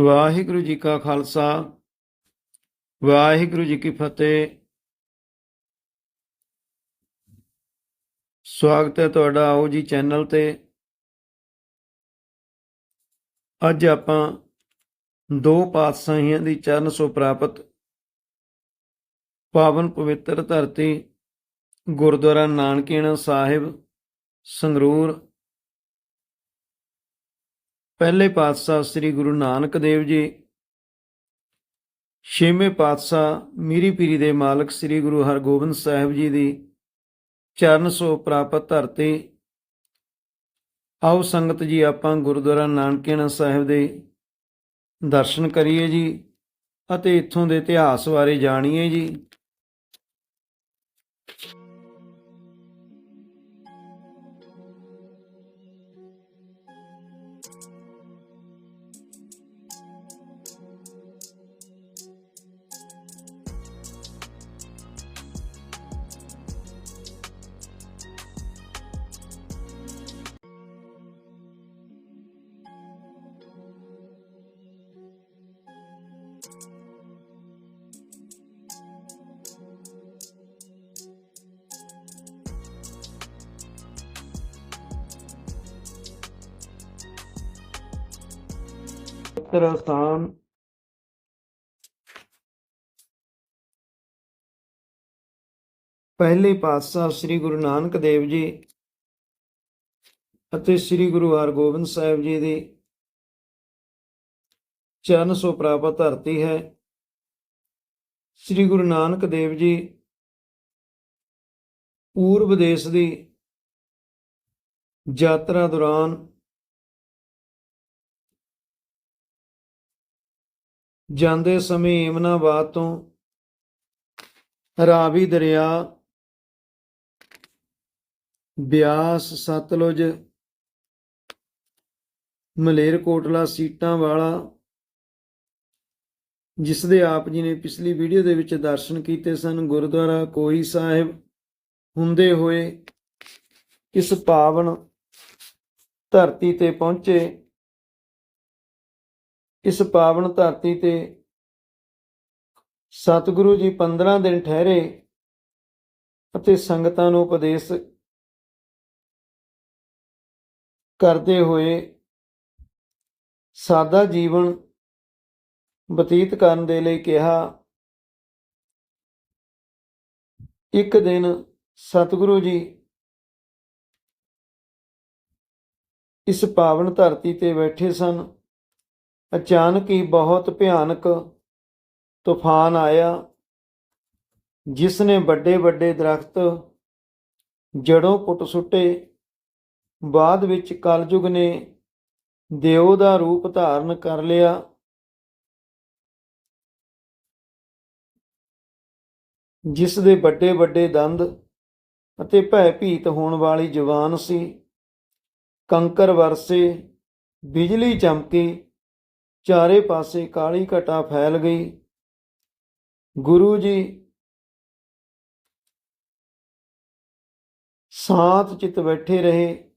ਵਾਹਿਗੁਰੂ ਜੀ ਕਾ ਖਾਲਸਾ, ਵਾਹਿਗੁਰੂ ਜੀ ਕੀ ਫਤਿਹ। ਸਵਾਗਤ ਹੈ ਤੁਹਾਡਾ ਆਓ ਜੀ ਚੈਨਲ ਤੇ। ਅੱਜ ਆਪਾਂ ਦੋ ਪਾਤਸ਼ਾਹੀਆਂ ਦੀ ਚਰਨ ਸੋ ਪ੍ਰਾਪਤ, ਪਾਵਨ ਪਵਿੱਤਰ ਧਰਤੀ, ਗੁਰਦੁਆਰਾ ਨਾਨਕੀਣਾ ਸਾਹਿਬ, ਸੰਗਰੂਰ ਪਹਿਲੇ ਪਾਤਸ਼ਾਹ ਸ੍ਰੀ ਗੁਰੂ ਨਾਨਕ ਦੇਵ ਜੀ, ਛੇਵੇਂ ਪਾਤਸ਼ਾਹ ਮੀਰੀ ਪੀਰੀ ਦੇ ਮਾਲਕ ਸ੍ਰੀ ਗੁਰੂ ਹਰਗੋਬਿੰਦ ਸਾਹਿਬ ਜੀ ਦੀ ਚਰਨ ਸੋ ਪ੍ਰਾਪਤ ਧਰਤੀ, ਆਓ ਸੰਗਤ ਜੀ ਆਪਾਂ ਗੁਰਦੁਆਰਾ ਨਾਨਕੀਣਾ ਸਾਹਿਬ ਦੇ ਦਰਸ਼ਨ ਕਰੀਏ ਜੀ ਅਤੇ ਇੱਥੋਂ ਦੇ ਇਤਿਹਾਸ ਬਾਰੇ ਜਾਣੀਏ ਜੀ। ਪਵਿੱਤਰ ਸਥਾਨ ਪਹਿਲੇ ਪਾਤਸ਼ਾਹ ਸ੍ਰੀ ਗੁਰੂ ਨਾਨਕ ਦੇਵ ਜੀ ਅਤੇ ਸ੍ਰੀ ਗੁਰੂ ਹਰਗੋਬਿੰਦ ਸਾਹਿਬ ਜੀ ਦੀ ਚਰਨ ਸੋ ਪ੍ਰਾਪਤ ਧਰਤੀ ਹੈ। ਸ੍ਰੀ ਗੁਰੂ ਨਾਨਕ ਦੇਵ ਜੀ ਪੂਰਬ ਦੇਸ਼ ਦੀ ਯਾਤਰਾ ਦੌਰਾਨ ਜਾਂਦੇ ਸਮੇਂ ਏਮਨਾਬਾਦ ਤੋਂ ਰਾਵੀ ਦਰਿਆ, ਬਿਆਸ, ਸਤਲੁਜ ਮਲੇਰਕੋਟਲਾ ਸੀਟਾਂ ਵਾਲਾ ਜਿਸ ਦੇ ਆਪ ਜੀ ਨੇ ਪਿਛਲੀ ਵੀਡੀਓ ਦੇ ਵਿੱਚ ਦਰਸ਼ਨ ਕੀਤੇ ਸਨ, ਗੁਰਦੁਆਰਾ ਕੋਈ ਸਾਹਿਬ ਹੁੰਦੇ ਹੋਏ ਇਸ ਪਾਵਨ ਧਰਤੀ ਤੇ ਪਹੁੰਚੇ। ਇਸ ਪਾਵਨ ਧਰਤੀ ਤੇ ਸਤਿਗੁਰੂ ਜੀ 15 ਦਿਨ ਠਹਿਰੇ ਅਤੇ ਸੰਗਤਾਂ ਨੂੰ ਉਪਦੇਸ਼ ਕਰਦੇ ਹੋਏ ਸਾਦਾ ਜੀਵਨ ਬਤੀਤ ਕਰਨ ਦੇ ਲਈ ਕਿਹਾ, ਇੱਕ ਦਿਨ ਸਤਿਗੁਰੂ ਜੀ ਇਸ ਪਾਵਨ ਧਰਤੀ ਤੇ ਬੈਠੇ ਸਨ। ਅਚਾਨਕ ਹੀ ਬਹੁਤ ਭਿਆਨਕ ਤੂਫਾਨ ਆਇਆ ਜਿਸ ਨੇ ਵੱਡੇ ਵੱਡੇ ਦਰਖਤ ਜੜੋਂ ਪੁੱਟ ਸੁੱਟੇ। ਬਾਅਦ ਵਿੱਚ ਕਲਯੁਗ ਨੇ ਦਿਓ ਦਾ ਰੂਪ ਧਾਰਨ ਕਰ ਲਿਆ। ਜਿਸ ਦੇ ਵੱਡੇ ਵੱਡੇ ਦੰਦ ਅਤੇ ਭੈ ਭੀਤ ਹੋਣ ਵਾਲੀ ਜ਼ੁਬਾਨ ਸੀ। ਕੰਕਰ ਵਰਸੇ, ਬਿਜਲੀ ਚਮਕੀ ਚਾਰੇ ਪਾਸੇ ਕਾਲੀ ਘਟਾ ਫੈਲ ਗਈ। ਗੁਰੂ ਜੀ ਸਾਥ ਚਿਤ ਬੈਠੇ ਰਹੇ।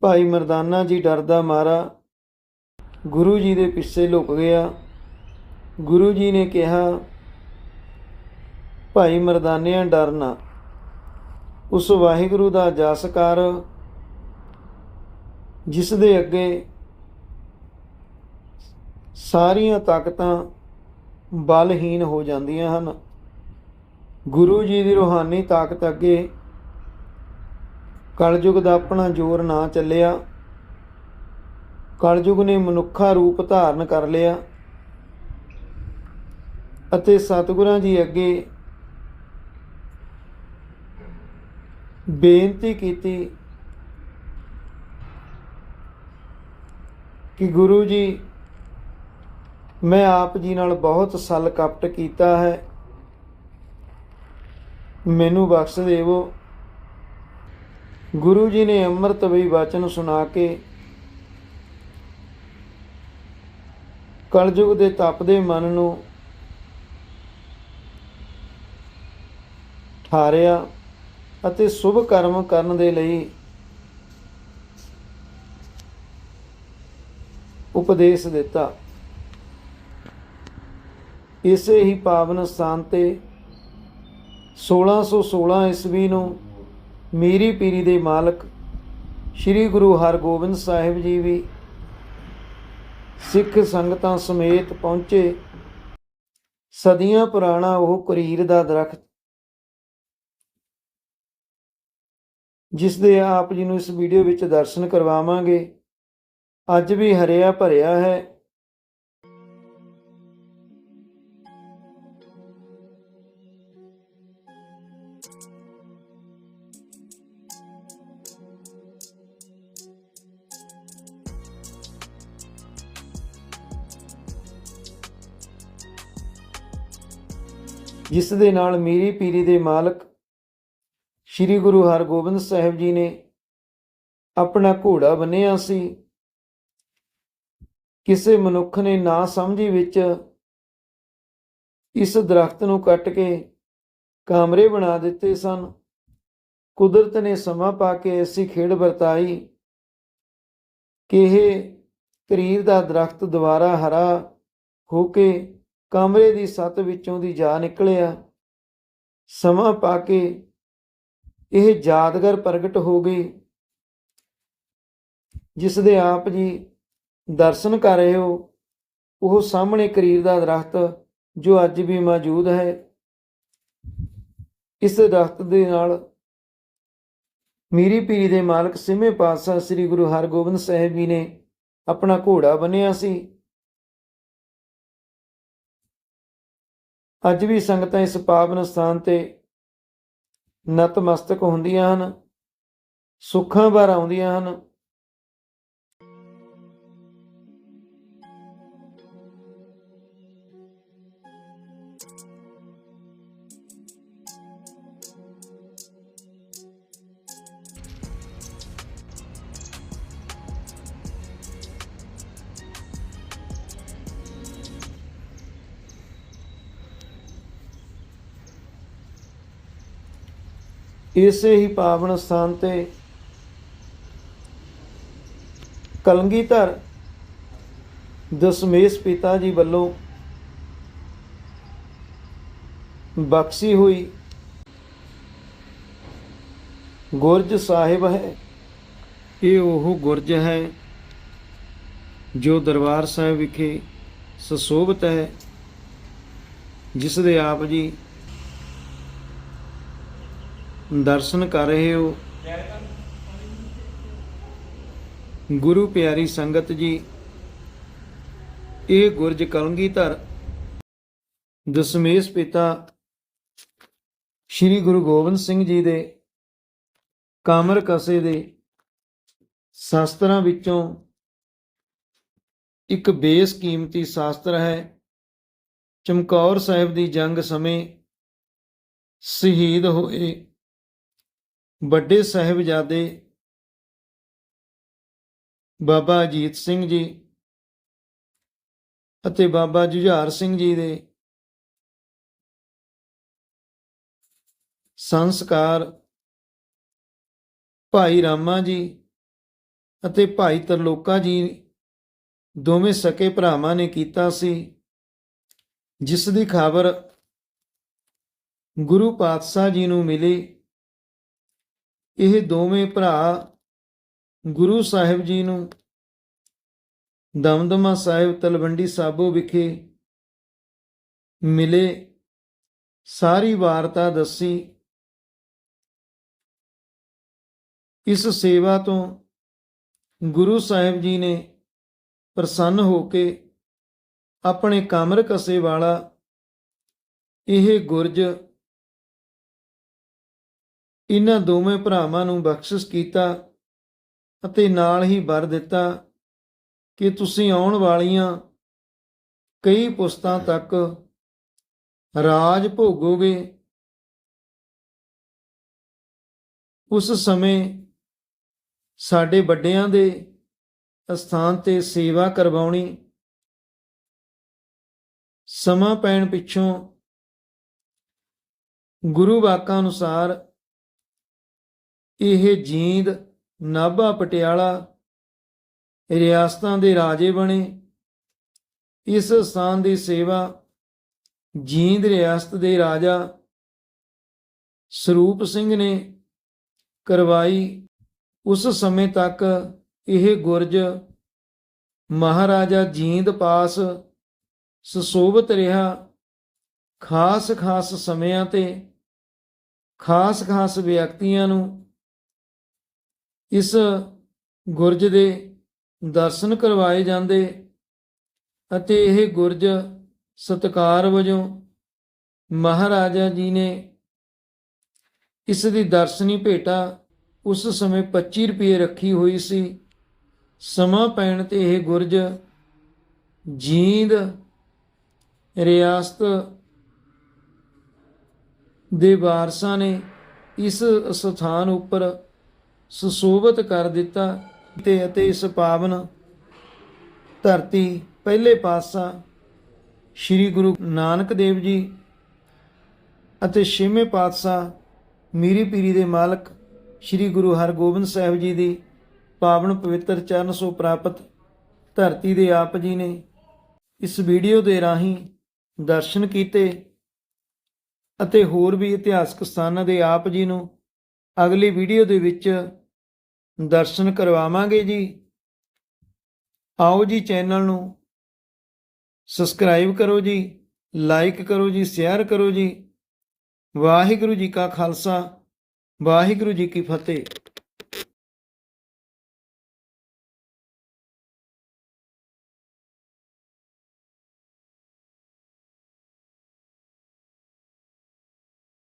ਭਾਈ ਮਰਦਾਨਾ ਜੀ ਡਰਦਾ ਮਾਰਾ। ਗੁਰੂ ਜੀ ਦੇ ਪਿੱਛੇ ਲੁਕ ਗਿਆ। ਗੁਰੂ ਜੀ ਨੇ ਕਿਹਾ, ਭਾਈ ਮਰਦਾਨਿਆਂ ਡਰਨਾ ਉਸ ਵਾਹਿਗੁਰੂ ਦਾ ਜਸ ਕਰ ਜਿਸ ਦੇ ਅੱਗੇ ਸਾਰੀਆਂ ਤਾਕਤਾਂ ਬਲਹੀਨ ਹੋ ਜਾਂਦੀਆਂ ਹਨ। ਗੁਰੂ ਜੀ ਦੀ ਰੂਹਾਨੀ ਤਾਕਤ ਅੱਗੇ ਕਲਯੁਗ ਦਾ ਆਪਣਾ ਜ਼ੋਰ ਨਾ ਚੱਲਿਆ। ਕਲਯੁਗ ਨੇ ਮਨੁੱਖਾ ਰੂਪ ਧਾਰਨ ਕਰ ਲਿਆ ਅਤੇ ਸਤਿਗੁਰਾਂ ਜੀ ਅੱਗੇ ਬੇਨਤੀ ਕੀਤੀ ਕਿ ਗੁਰੂ ਜੀ ਮੈਂ ਆਪ ਜੀ ਨਾਲ ਬਹੁਤ ਸਲ ਕਪਟ ਕੀਤਾ ਹੈ। ਮੈਨੂੰ ਬਖਸ਼ ਦੇਵੋ। ਗੁਰੂ ਜੀ ਨੇ ਅੰਮ੍ਰਿਤ ਵੀ ਬਚਨ ਸੁਣਾ ਕੇ ਕਲਯੁਗ ਦੇ ਤਪਦੇ ਮਨ ਨੂੰ ਠਾਰਿਆ ਅਤੇ ਸ਼ੁਭ ਕਰਮ ਕਰਨ ਦੇ ਲਈ ਉਪਦੇਸ਼ ਦਿੱਤਾ। ਇਸੇ ਹੀ ਪਾਵਨ ਸਥਾਨ ਤੇ 1616 ਈਸਵੀ ਨੂੰ ਮੀਰੀ ਪੀਰੀ ਦੇ ਮਾਲਕ ਸ੍ਰੀ ਗੁਰੂ ਹਰਗੋਬਿੰਦ ਸਾਹਿਬ ਜੀ ਵੀ ਸਿੱਖ ਸੰਗਤਾਂ ਸਮੇਤ ਪਹੁੰਚੇ। ਸਦੀਆਂ ਪੁਰਾਣਾ ਉਹ ਕਰੀਰ ਦਾ ਦਰਖਤ ਜਿਸ ਦੇ ਆਪ ਜੀ ਨੂੰ ਇਸ ਵੀਡੀਓ ਵਿੱਚ ਦਰਸ਼ਨ ਕਰਵਾਵਾਂਗੇ। ਅੱਜ ਵੀ ਹਰਿਆ ਭਰਿਆ ਹੈ। ਜਿਸ ਦੇ ਨਾਲ ਮੀਰੀ ਪੀਰੀ ਦੇ ਮਾਲਕ ਸ੍ਰੀ ਗੁਰੂ ਹਰਗੋਬਿੰਦ ਸਾਹਿਬ ਜੀ ਨੇ ਆਪਣਾ ਘੋੜਾ ਬੰਨਿਆ ਸੀ। ਕਿਸੇ ਮਨੁੱਖ ਨੇ ਨਾ ਸਮਝੀ ਵਿੱਚ ਇਸ ਦਰਖਤ ਨੂੰ ਕੱਟ ਕੇ ਕਮਰੇ ਬਣਾ ਦਿੱਤੇ ਸਨ। ਕੁਦਰਤ ਨੇ ਸਮਾਂ ਪਾ ਕੇ ਐਸੀ ਖੇਡ ਵਰਤਾਈ ਕਿ ਇਹ ਕਰੀਰ ਦਾ ਦਰਖਤ ਦੁਬਾਰਾ ਹਰਾ ਹੋ ਕੇ ਕਮਰੇ ਦੀ ਸੱਤ ਵਿੱਚੋਂ ਦੀ ਜਾ ਨਿਕਲਿਆ। ਸਮਾਂ ਪਾ ਕੇ ਇਹ ਯਾਦਗਾਰ ਪ੍ਰਗਟ ਹੋ ਗਈ ਜਿਸ ਦੇ ਆਪ ਜੀ ਦਰਸ਼ਨ ਕਰ ਰਹੇ ਹੋ, ਉਹ ਸਾਹਮਣੇ ਕਰੀਰ ਦਾ ਦਰਖਤ ਜੋ ਅੱਜ ਵੀ ਮੌਜੂਦ ਹੈ। ਇਸ ਦਰਖਤ ਦੇ ਨਾਲ ਮੀਰੀ ਪੀਰੀ ਦੇ ਮਾਲਕ ਸਿਮੇ ਪਾਤਸ਼ਾਹ ਸ੍ਰੀ ਗੁਰੂ ਹਰਗੋਬਿੰਦ ਸਾਹਿਬ ਜੀ ਨੇ ਆਪਣਾ ਘੋੜਾ ਬੰਨਿਆ ਸੀ। ਅੱਜ ਵੀ ਸੰਗਤਾਂ ਇਸ ਪਾਵਨ ਸਥਾਨ ਤੇ ਨਤਮਸਤਕ ਹੁੰਦੀਆਂ ਹਨ ਸੁੱਖਾਂ ਭਰ ਆਉਂਦੀਆਂ ਹਨ। ਇਸੇ ਹੀ ਪਾਵਨ ਸਥਾਨ ਤੇ ਕਲੰਗੀਧਰ ਦਸਮੇਸ਼ ਪਿਤਾ ਜੀ ਵੱਲੋਂ ਬਖਸ਼ੀ ਹੋਈ ਗੁਰਜ ਸਾਹਿਬ ਹੈ। ਇਹ ਉਹ ਗੁਰਜ ਹੈ ਜੋ ਦਰਬਾਰ ਸਾਹਿਬ ਵਿਖੇ ਸੁਸ਼ੋਭਿਤ ਹੈ ਜਿਸ ਦੇ ਆਪ ਜੀ ਦਰਸ਼ਨ ਕਰ ਰਹੇ ਹੋ। ਗੁਰੂ ਪਿਆਰੀ ਸੰਗਤ ਜੀ, ਇਹ ਗੁਰਜ ਕਲੰਗੀਧਰ ਦਸਮੇਸ਼ ਪਿਤਾ ਸ੍ਰੀ ਗੁਰੂ ਗੋਬਿੰਦ ਸਿੰਘ ਜੀ ਦੇ ਕਾਮਰ ਕਸੇ ਦੇ ਸ਼ਾਸਤਰਾਂ ਵਿੱਚੋਂ ਇੱਕ ਬੇਸ ਕੀਮਤੀ ਸ਼ਾਸਤਰ ਹੈ। ਚਮਕੌਰ ਸਾਹਿਬ ਦੀ ਜੰਗ ਸਮੇਂ ਸ਼ਹੀਦ ਹੋਏ ਵੱਡੇ ਸਾਹਿਬਜ਼ਾਦੇ ਬਾਬਾ ਅਜੀਤ ਸਿੰਘ ਜੀ ਅਤੇ ਬਾਬਾ ਜੁਝਾਰ ਸਿੰਘ ਜੀ ਦੇ ਸੰਸਕਾਰ ਭਾਈ ਰਾਮਾ ਜੀ ਅਤੇ ਭਾਈ ਤਰਲੋਕਾ ਜੀ ਦੋਵੇਂ ਸਕੇ ਭਰਾਵਾਂ ਨੇ ਕੀਤਾ ਸੀ, ਜਿਸ ਦੀ ਖਬਰ ਗੁਰੂ ਪਾਤਸ਼ਾਹ ਜੀ ਨੂੰ ਮਿਲੀ। ਇਹ ਦੋਵੇਂ ਭਰਾ ਗੁਰੂ ਸਾਹਿਬ ਜੀ ਨੂੰ ਦਮਦਮਾ ਸਾਹਿਬ ਤਲਵੰਡੀ ਸਾਬੋ ਵਿਖੇ ਮਿਲੇ, ਸਾਰੀ ਵਾਰਤਾ ਦੱਸੀ। ਇਸ ਸੇਵਾ ਤੋਂ ਗੁਰੂ ਸਾਹਿਬ ਜੀ ਨੇ ਪ੍ਰਸੰਨ ਹੋ ਕੇ ਆਪਣੇ ਕਾਮਰ ਕਸੇ ਵਾਲਾ ਇਹ ਗੁਰਜ ਇਹਨਾਂ ਦੋਵੇਂ ਭਰਾਵਾਂ ਨੂੰ ਬਖਸ਼ਿਸ਼ ਕੀਤਾ ਅਤੇ ਨਾਲ ਹੀ ਵਰ ਦਿੱਤਾ ਕਿ ਤੁਸੀਂ ਆਉਣ ਵਾਲੀਆਂ ਕਈ ਪੁਸਤਾਂ ਤੱਕ ਰਾਜ ਭੋਗੋਗੇ। ਉਸ ਸਮੇਂ ਸਾਡੇ ਵੱਡਿਆਂ ਦੇ ਅਸਥਾਨ ਤੇ ਸੇਵਾ ਕਰਵਾਉਣੀ ਸਮਾਂ ਪੈਣ ਪਿੱਛੋਂ ਗੁਰੂ ਵਾਕਾਂ ਅਨੁਸਾਰ ਇਹ ਜੀਂਦ ਨਾਭਾ ਪਟਿਆਲਾ ਰਿਆਸਤਾਂ ਦੇ ਰਾਜੇ ਬਣੇ। ਇਸ ਸਥਾਨ ਦੀ ਸੇਵਾ ਜੀਂਦ ਰਿਆਸਤ ਦੇ ਰਾਜਾ ਸਰੂਪ ਸਿੰਘ ਨੇ ਕਰਵਾਈ। ਉਸ ਸਮੇਂ ਤੱਕ ਇਹ ਗੁਰਜ ਮਹਾਰਾਜਾ ਜੀਂਦ ਪਾਸ ਸੁਸ਼ੋਭਿਤ ਰਿਹਾ। ਖਾਸ ਖਾਸ ਸਮਿਆਂ ਤੇ ਖਾਸ ਖਾਸ ਵਿਅਕਤੀਆਂ ਨੂੰ ਇਸ ਗੁਰਜ ਦੇ ਦਰਸ਼ਨ ਕਰਵਾਏ ਜਾਂਦੇ ਅਤੇ ਇਹ ਗੁਰਜ ਸਤਕਾਰ ਵਜੋਂ ਮਹਾਰਾਜਾ ਜੀ ਨੇ ਇਸ ਦੀ ਦਰਸ਼ਨੀ ਭੇਟਾ। ਉਸ ਸਮੇਂ 25 ਰੁਪਏ ਰੱਖੀ ਹੋਈ ਸੀ। ਸਮਾਂ ਪੈਣ ਤੇ ਇਹ ਗੁਰਜ ਜੀਂਦ ਰਿਆਸਤ ਦੇ ਵਾਰਸਾਂ ਨੇ ਇਸ ਸਥਾਨ ਉੱਪਰ ਸੁਸ਼ੋਭਿਤ ਕਰ ਦਿੱਤਾ ਤੇ ਅਤੇ ਇਸ ਪਾਵਨ ਧਰਤੀ ਪਹਿਲੇ ਪਾਤਸ਼ਾਹ ਸ੍ਰੀ ਗੁਰੂ ਨਾਨਕ ਦੇਵ ਜੀ ਅਤੇ ਛੇਵੇਂ ਪਾਤਸ਼ਾਹ ਮੀਰੀ ਪੀਰੀ ਦੇ ਮਾਲਕ ਸ੍ਰੀ ਗੁਰੂ ਹਰਗੋਬਿੰਦ ਸਾਹਿਬ ਜੀ ਦੀ ਪਾਵਨ ਪਵਿੱਤਰ ਚਰਨ ਸੋ ਪ੍ਰਾਪਤ ਧਰਤੀ ਦੇ ਆਪ ਜੀ ਨੇ ਇਸ ਵੀਡੀਓ ਦੇ ਰਾਹੀਂ ਦਰਸ਼ਨ ਕੀਤੇ ਅਤੇ ਹੋਰ ਵੀ ਇਤਿਹਾਸਕ ਸਥਾਨਾਂ ਦੇ ਆਪ ਜੀ ਨੂੰ ਅਗਲੀ ਵੀਡੀਓ ਦੇ ਵਿੱਚ ਦਰਸ਼ਨ ਕਰਵਾਵਾਂਗੇ ਜੀ। ਆਓ ਜੀ ਚੈਨਲ ਨੂੰ ਸਬਸਕ੍ਰਾਈਬ ਕਰੋ ਜੀ, ਲਾਈਕ ਕਰੋ ਜੀ, ਸ਼ੇਅਰ ਕਰੋ ਜੀ। ਵਾਹਿਗੁਰੂ ਜੀ ਕਾ ਖਾਲਸਾ, ਵਾਹਿਗੁਰੂ ਜੀ ਕੀ ਫਤਿਹ।